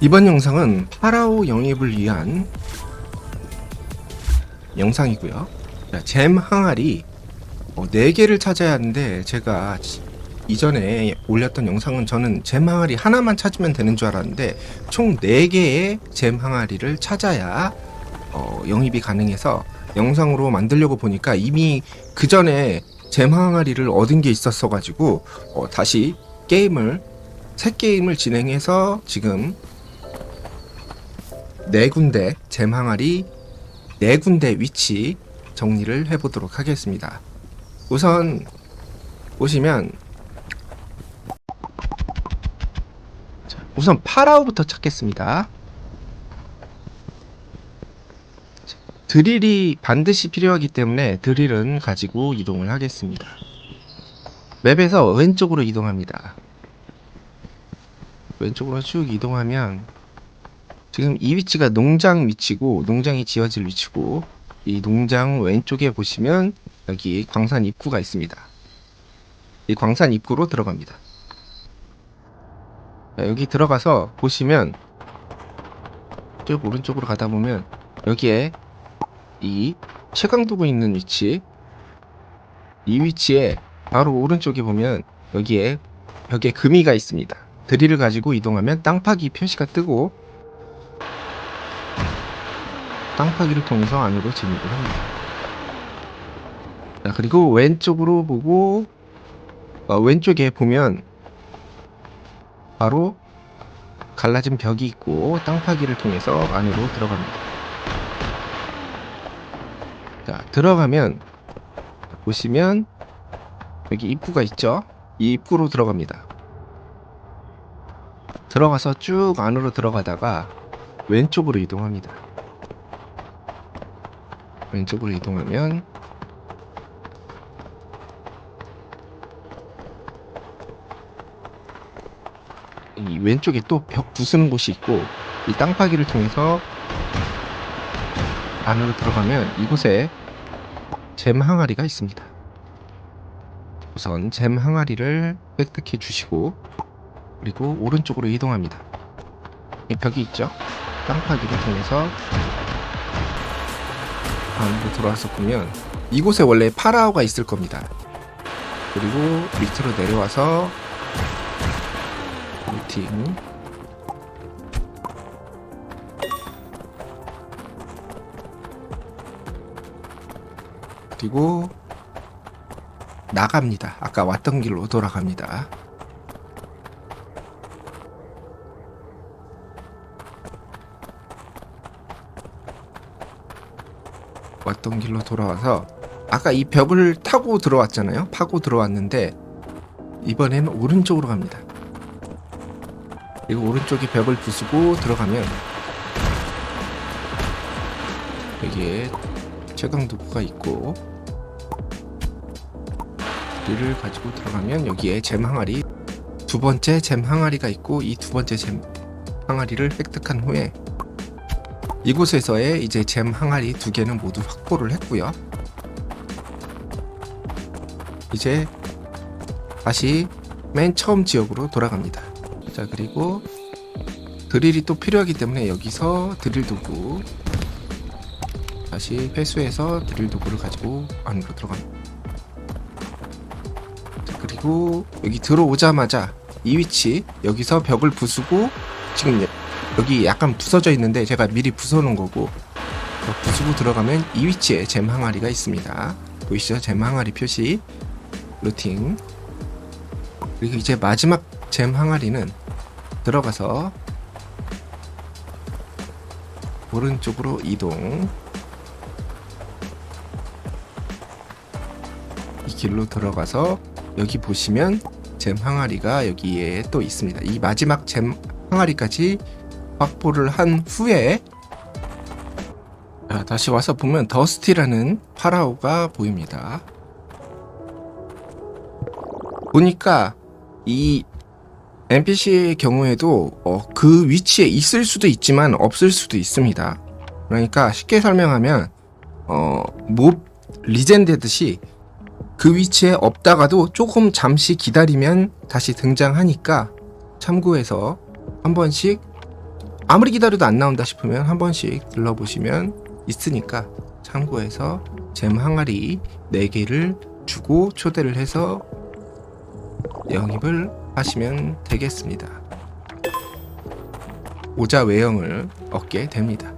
이번 영상은 파라오 영입을 위한 영상이고요. 자, 잼 항아리 어, 4개를 찾아야 하는데 제가 지- 이전에 올렸던 영상은 저는 잼 항아리 하나만 찾으면 되는 줄 알았는데 총 4개의 잼 항아리를 찾아야 어, 영입이 가능해서 영상으로 만들려고 보니까 이미 그 전에 잼 항아리를 얻은 게 있었어 가지고 어, 다시 게임을 새 게임을 진행해서 지금 네 군데 잼 항아리 네 군데 위치 정리를 해보도록 하겠습니다. 우선 보시면 자, 우선 파라오부터 찾겠습니다. 자, 드릴이 반드시 필요하기 때문에 드릴은 가지고 이동을 하겠습니다. 맵에서 왼쪽으로 이동합니다. 왼쪽으로 쭉 이동하면 지금 이 위치가 농장 위치고 농장이 지어질 위치고 이 농장 왼쪽에 보시면 여기 광산 입구가 있습니다. 이 광산 입구로 들어갑니다. 자, 여기 들어가서 보시면 쭉 오른쪽으로 가다 보면 여기에 이 채광도구 있는 위치 이 위치에 바로 오른쪽에 보면 여기에 벽에 금이가 있습니다. 드릴을 가지고 이동하면 땅파기 표시가 뜨고 땅 파기를 통해서 안으로 진입을 합니다. 자, 그리고 왼쪽으로 보고 어, 왼쪽에 보면 바로 갈라진 벽이 있고 땅 파기를 통해서 안으로 들어갑니다. 자, 들어가면 보시면 여기 입구가 있죠? 이 입구로 들어갑니다. 들어가서 쭉 안으로 들어가다가 왼쪽으로 이동합니다. 왼쪽으로 이동하면 이 왼쪽에 또 벽 부수는 곳이 있고 이 땅파기를 통해서 안으로 들어가면 이곳에 잼 항아리가 있습니다. 우선 잼 항아리를 획득해 주시고 그리고 오른쪽으로 이동합니다. 이 벽이 있죠? 땅파기를 통해서 들어와서 보면 이곳에 원래 파라오가 있을 겁니다. 그리고 밑으로 내려와서 루팅 그리고 나갑니다. 아까 왔던 길로 돌아갑니다. 왔던 길로 돌아와서 아까 이 벽을 타고 들어왔잖아요. 파고 들어왔는데 이번에는 오른쪽으로 갑니다. 그리고 오른쪽에 벽을 부수고 들어가면 여기에 최강 도구가 있고 이를 가지고 들어가면 여기에 잼 항아리 두 번째 잼 항아리가 있고 이 두 번째 잼 항아리를 획득한 후에 이곳에서의 이제 잼 항아리 두 개는 모두 확보를 했고요. 이제 다시 맨 처음 지역으로 돌아갑니다. 자 그리고 드릴이 또 필요하기 때문에 여기서 드릴 도구 다시 회수해서 드릴 도구를 가지고 안으로 들어갑니다. 자, 그리고 여기 들어오자마자 이 위치 여기서 벽을 부수고 지금 여- 여기 약간 부서져 있는데 제가 미리 부숴놓은 거고 더 부수고 들어가면 이 위치에 잼 항아리가 있습니다. 보이시죠? 잼 항아리 표시 루팅 그리고 이제 마지막 잼 항아리는 들어가서 오른쪽으로 이동 이 길로 들어가서 여기 보시면 잼 항아리가 여기에 또 있습니다. 이 마지막 잼 항아리까지 확보를 한 후에 자, 다시 와서 보면 더스티라는 파라오가 보입니다. 보니까 이 NPC의 경우에도 어, 그 위치에 있을 수도 있지만 없을 수도 있습니다. 그러니까 쉽게 설명하면 어, 몹 리젠되듯이 그 위치에 없다가도 조금 잠시 기다리면 다시 등장하니까 참고해서 한 번씩 아무리 기다려도 안 나온다 싶으면 한 번씩 들러보시면 있으니까 참고해서 잼 항아리 4개를 주고 초대를 해서 영입을 하시면 되겠습니다. 오자 외형을 얻게 됩니다.